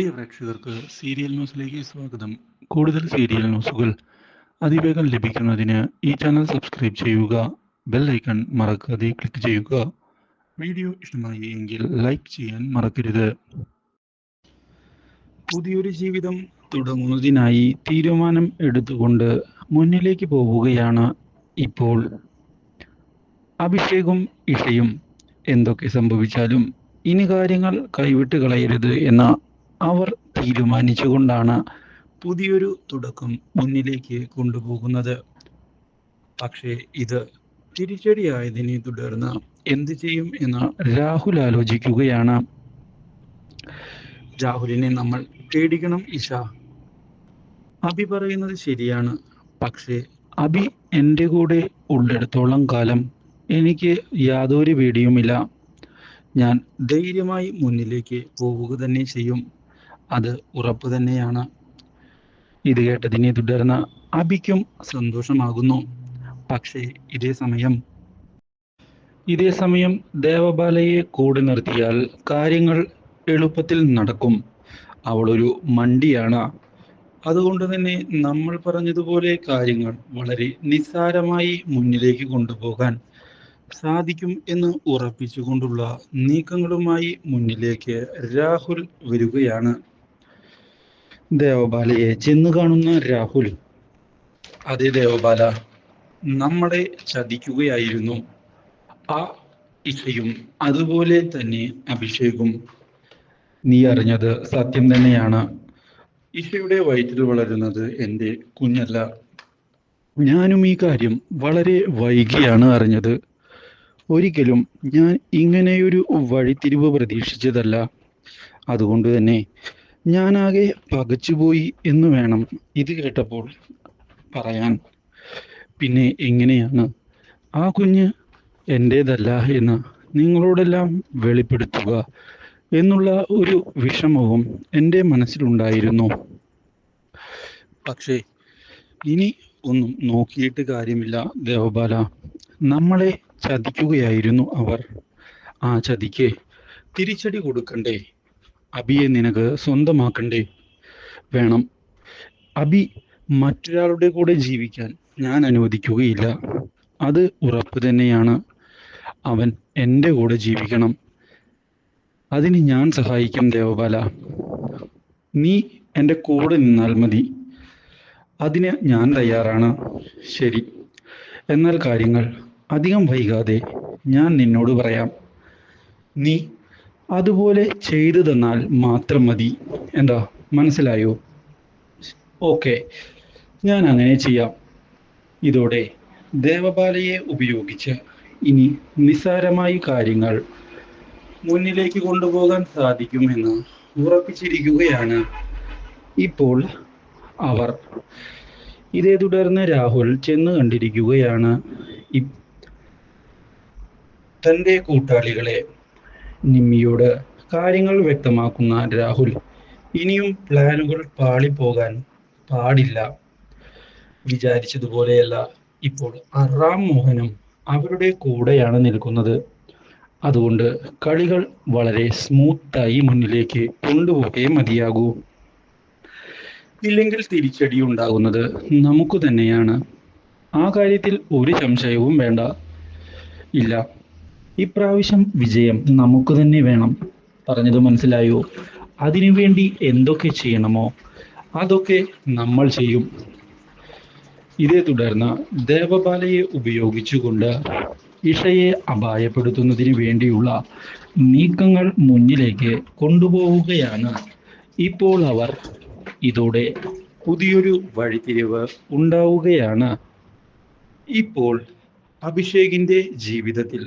പ്രിയ പ്രേക്ഷകർക്ക് സീരിയൽ ന്യൂസിലേക്ക് സ്വാഗതം. കൂടുതൽ സീരിയൽ ന്യൂസുകൾ അതിവേഗം ലഭിക്കുന്നതിന് ഈ ചാനൽ സബ്സ്ക്രൈബ് ചെയ്യുക ബെൽ ഐക്കൺ മറക്കാതെ ക്ലിക്ക് ചെയ്യുക. വീഡിയോ ഇഷ്ടമായി എങ്കിൽ ലൈക്ക് ചെയ്യാൻ മറക്കരുത്. പുതിയൊരു ജീവിതം തുടങ്ങുന്നതിനായി തീരുമാനം എടുത്തുകൊണ്ട് മുന്നിലേക്ക് പോവുകയാണ് ഇപ്പോൾ അഭിഷേകും ഇഷയും. എന്തൊക്കെ സംഭവിച്ചാലും ഇനി കാര്യങ്ങൾ കൈവിട്ട് കളയരുത് എന്ന അവർ തീരുമാനിച്ചുകൊണ്ടാണ് പുതിയൊരു തുടക്കം മുന്നിലേക്ക് കൊണ്ടുപോകുന്നത്. പക്ഷേ ഇത് തിരിച്ചടിയായതിനെ തുടർന്ന് എന്ത് ചെയ്യും എന്ന് രാഹുൽ ആലോചിക്കുകയാണ്. രാഹുലിനെ നമ്മൾ പേടിക്കണം ഇഷ. അഭി പറയുന്നത് ശരിയാണ്. പക്ഷേ അഭി എന്റെ കൂടെ ഉള്ളിടത്തോളം കാലം എനിക്ക് യാതൊരു പേടിയുമില്ല. ഞാൻ ധൈര്യമായി മുന്നിലേക്ക് പോവുക തന്നെ ചെയ്യും. അത് ഉറപ്പ് തന്നെയാണ്. ഇത് കേട്ടതിനെ തുടർന്ന് അഭിക്കും സന്തോഷമാകുന്നു. പക്ഷേ ഇതേ സമയം ഇതേ സമയം ദേവബാലയെ കൂടെ നിർത്തിയാൽ കാര്യങ്ങൾ എളുപ്പത്തിൽ നടക്കും. അവൾ ഒരു മണ്ടിയാണ്. അതുകൊണ്ട് തന്നെ നമ്മൾ പറഞ്ഞതുപോലെ കാര്യങ്ങൾ വളരെ നിസ്സാരമായി മുന്നിലേക്ക് കൊണ്ടുപോകാൻ സാധിക്കും എന്ന് ഉറപ്പിച്ചുകൊണ്ടുള്ള നീക്കങ്ങളുമായി മുന്നിലേക്ക് രാഹുൽ വരികയാണ്. ദേവബാലയെ ചെന്ന് കാണുന്ന രാഹുൽ. അതെ ദേവബാല നമ്മളെ ചതിക്കുകയായിരുന്നു. ആ ഇഷയും അതുപോലെ തന്നെ അഭിഷേകും. നീ അറിഞ്ഞത് സത്യം തന്നെയാണ്. ഇഷയുടെ വയറ്റിൽ വളരുന്നത് എന്റെ കുഞ്ഞല്ല. ഞാനും ഈ കാര്യം വളരെ വൈകിയാണ് അറിഞ്ഞത്. ഒരിക്കലും ഞാൻ ഇങ്ങനെയൊരു വഴിത്തിരിവ് പ്രതീക്ഷിച്ചതല്ല. അതുകൊണ്ട് തന്നെ ഞാനാകെ പകച്ചുപോയി എന്ന് വേണം ഇത് കേട്ടപ്പോൾ പറയാൻ. പിന്നെ എങ്ങനെയാണ്? ആ കുഞ്ഞ് എന്റേതല്ല എന്ന് നിങ്ങളോടെല്ലാം വെളിപ്പെടുത്തുക എന്നുള്ള ഒരു വിഷമവും എന്റെ മനസ്സിലുണ്ടായിരുന്നു. പക്ഷേ ഇനി ഒന്നും നോക്കിയിട്ട് കാര്യമില്ല ദേവബാല. നമ്മളെ ചതിക്കുകയായിരുന്നു അവർ. ആ ചതിക്ക് തിരിച്ചടി കൊടുക്കണ്ടേ? അബിയെ നിനക്ക് സ്വന്തമാക്കണ്ടേ? വേണം. അബി മറ്റൊരാളുടെ കൂടെ ജീവിക്കാൻ ഞാൻ അനുവദിക്കുകയില്ല. അത് ഉറപ്പ് തന്നെയാണ്. അവൻ എന്റെ കൂടെ ജീവിക്കണം. അതിന് ഞാൻ സഹായിക്കും ദേവപാല നീ എന്റെ കൂടെ നിന്നാൽ മതി. അതിന് ഞാൻ തയ്യാറാണ്. ശരി. എന്നാൽ കാര്യങ്ങൾ അധികം വൈകാതെ ഞാൻ നിന്നോട് പറയാം. നീ അതുപോലെ ചെയ്തു തന്നാൽ മാത്രം മതി. എന്താ? മനസ്സിലായോ? ഓക്കെ. ഞാൻ അങ്ങനെ ചെയ്യാം. ഇതോടെ ദേവപാലയെ ഉപയോഗിച്ച് ഇനി നിസ്സാരമായി കാര്യങ്ങൾ മുന്നിലേക്ക് കൊണ്ടുപോകാൻ സാധിക്കുമെന്ന് ഉറപ്പിച്ചിരിക്കുകയാണ്. ഇപ്പോൾ അവർ. ഇതേ തുടർന്ന് രാഹുൽ ചെന്ന് കണ്ടിരിക്കുകയാണ്. തന്റെ കൂട്ടാളികളെ നിമ്മിയോട് കാര്യങ്ങൾ വ്യക്തമാക്കുന്ന രാഹുൽ. ഇനിയും പ്ലാനുകൾ പാളിപ്പോകാൻ പാടില്ല. വിചാരിച്ചതുപോലെയല്ല ഇപ്പോൾ അറാം മോഹനും അവരുടെ കൂടെയാണ് നിൽക്കുന്നത്. അതുകൊണ്ട് കളികൾ വളരെ സ്മൂത്തായി മുന്നിലേക്ക് കൊണ്ടുപോകേ മതിയാകൂ. ഇല്ലെങ്കിൽ തിരിച്ചടി ഉണ്ടാകുന്നത് നമുക്ക് തന്നെയാണ്. ആ കാര്യത്തിൽ ഒരു സംശയവും വേണ്ട. ഇല്ല. ഇപ്രാവശ്യം വിജയം നമുക്ക് തന്നെ വേണം. പറഞ്ഞത് മനസ്സിലായോ? അതിനുവേണ്ടി എന്തൊക്കെ ചെയ്യണമോ അതൊക്കെ നമ്മൾ ചെയ്യും. ഇതേ തുടർന്ന് ദേവബാലയെ ഉപയോഗിച്ചുകൊണ്ട് ഇഷയെ അപായപ്പെടുത്തുന്നതിന് വേണ്ടിയുള്ള നീക്കങ്ങൾ മുന്നിലേക്ക് കൊണ്ടുപോവുകയാണ്. ഇപ്പോൾ അവർ ഇതോടെ പുതിയൊരു വഴിത്തിരിവ് ഉണ്ടാവുകയാണ്. ഇപ്പോൾ അഭിഷേകിന്റെ ജീവിതത്തിൽ